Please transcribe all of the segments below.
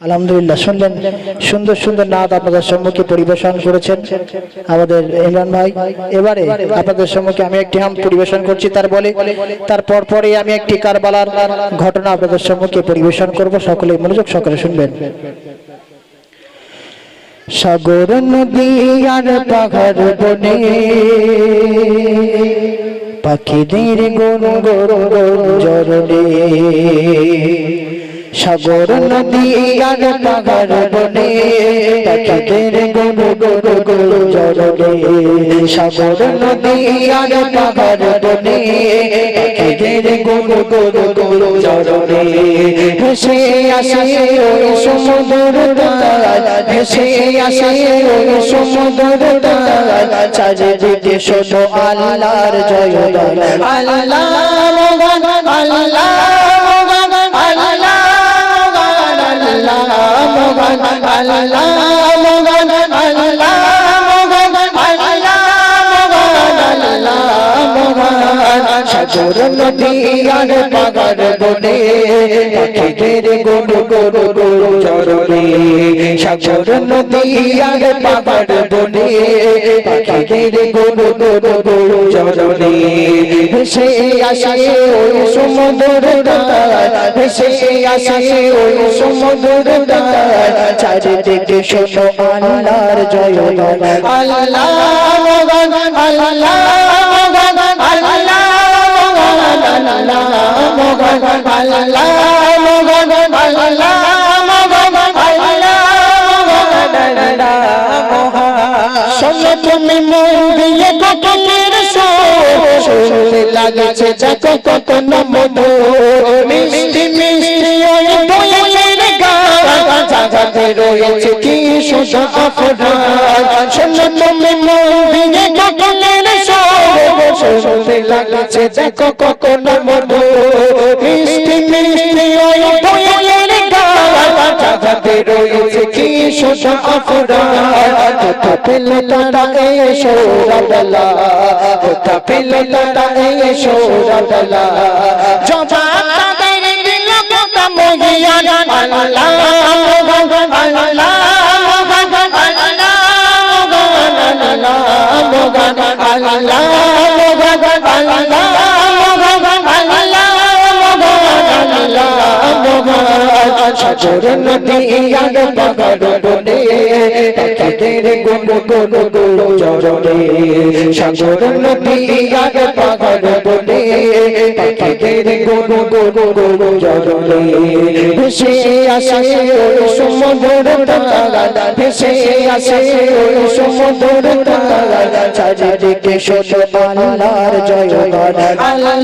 আলহামদুলিল্লাহ, শুনলেন। সুন্দর সুন্দর নাচ আপনাদের সম্মুখে পরিবেশন করেছেন আমাদের ইমরান ভাই। এবারে আপনাদের সম্মুখে আমি একটি হাম পরিবেশন করছি, তার বলে তারপর পরে আমি একটি কারবালার ঘটনা আপনাদের সম্মুখে পরিবেশন করব সকলে মনোযোগ সকলে শুনবেন। সাগর নদী আর পাহাড় বনে, পাখিদের গুন গুন জরনে সাগর নদী আর পাহাড় বনে পাখিদের গুন গুন গুন জরনে সাগর নদী আর পাহাড় বনে পাখিদের গুন গুন গুন জরনে হেসে আসে ওই সমুদ্র তাল, হেসে আসে ওই সমুদ্র তাল। চারিদিকে শোনো আল্লাহর জয় আল্লাহ আল্লাহ সাজর নদী আর পাগার বনে পাখিদের গরু গরু চরণে সাগর নদী আর পাগার বনে, পাখিদের গুন গুন চরণে হেসে আসে ওই সমুদ্র তাল আসে ওই সমুদ্র চারিদিকে শোনো আল্লাহর জয় আল্লাহ আল্লাহ আল্লাহ আল্লাহ লাগছে দেখো কত নমো মিষ্টি মিষ্টি ওই দোয়েলের গান। রয়েছে কি সুধা আফরান। শোনো তুমি মুভিয়ে কোকিলের শুনতে লাগছে দেখো কত নমো মিষ্টি মিষ্টি রয়েছে কি সুধা আফরান কোথা পেল তারা এসো রাডালা কোথা পেল তারা এসো রাডালা জবা তাদের দিল কথা মহিয়ান আল্লাহ আল্লাহ মোগান সাগর নদী আগ বাগার বনে। পাখিদের গুন গুন গুন জরে সাগর নদী আগ বাগার বনে। পাখিদের গুন গুন গুন জরে ভেসে আসে সমুদ্র তারা। ভেসে আসে সমুদ্র তারা। চারিদিকে শোষ আল্লাহর জয় আল্লাহ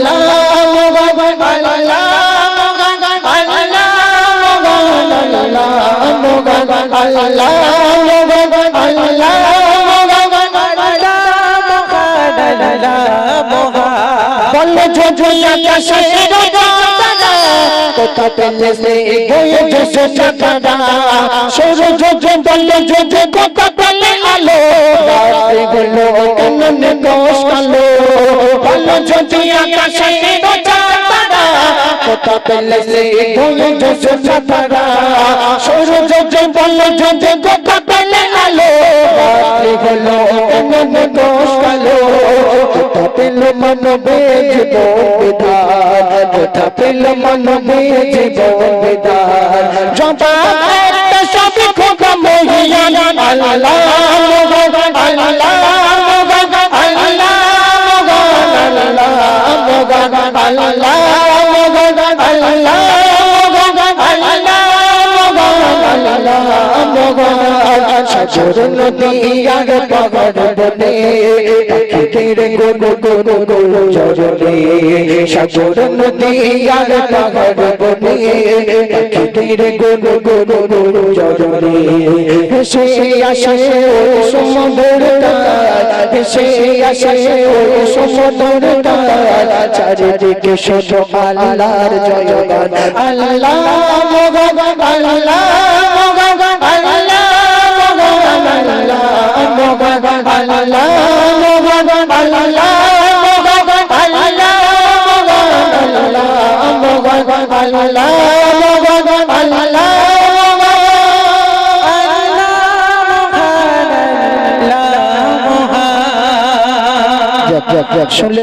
আল্লাহ বলে যদি আকাশে কোথা পেলে গয়ে যেসে চাকারা সরু যোজে বলে যোজে কোথা পেলে আলো রাতে গুলো কেন দোষ কালো বলে যদি আকাশে কোথা পেলে সে গয়ে যেসে চাকারা সরু যোজে বলে যোজে কোথা পেলে আলো। কেন দোষ কালো। কোথা পেল মানবে জীবন বিধান কোথা পেল মানবে জীবন বিধান জবা একটা খোকা মহিয়ান আল্লাহ সজর নদিয়ার পাহাড় বনে তীরে গোল গোল গোল জরে সজর নদিয়ার পাহাড় বনে রাধের গুণ গুণ গুণ জজরে হেসে আসে ও সমুদ্র হেসে চারিদিকে শুধু আল্লাহর জয়গান আল্লাহ শুনলে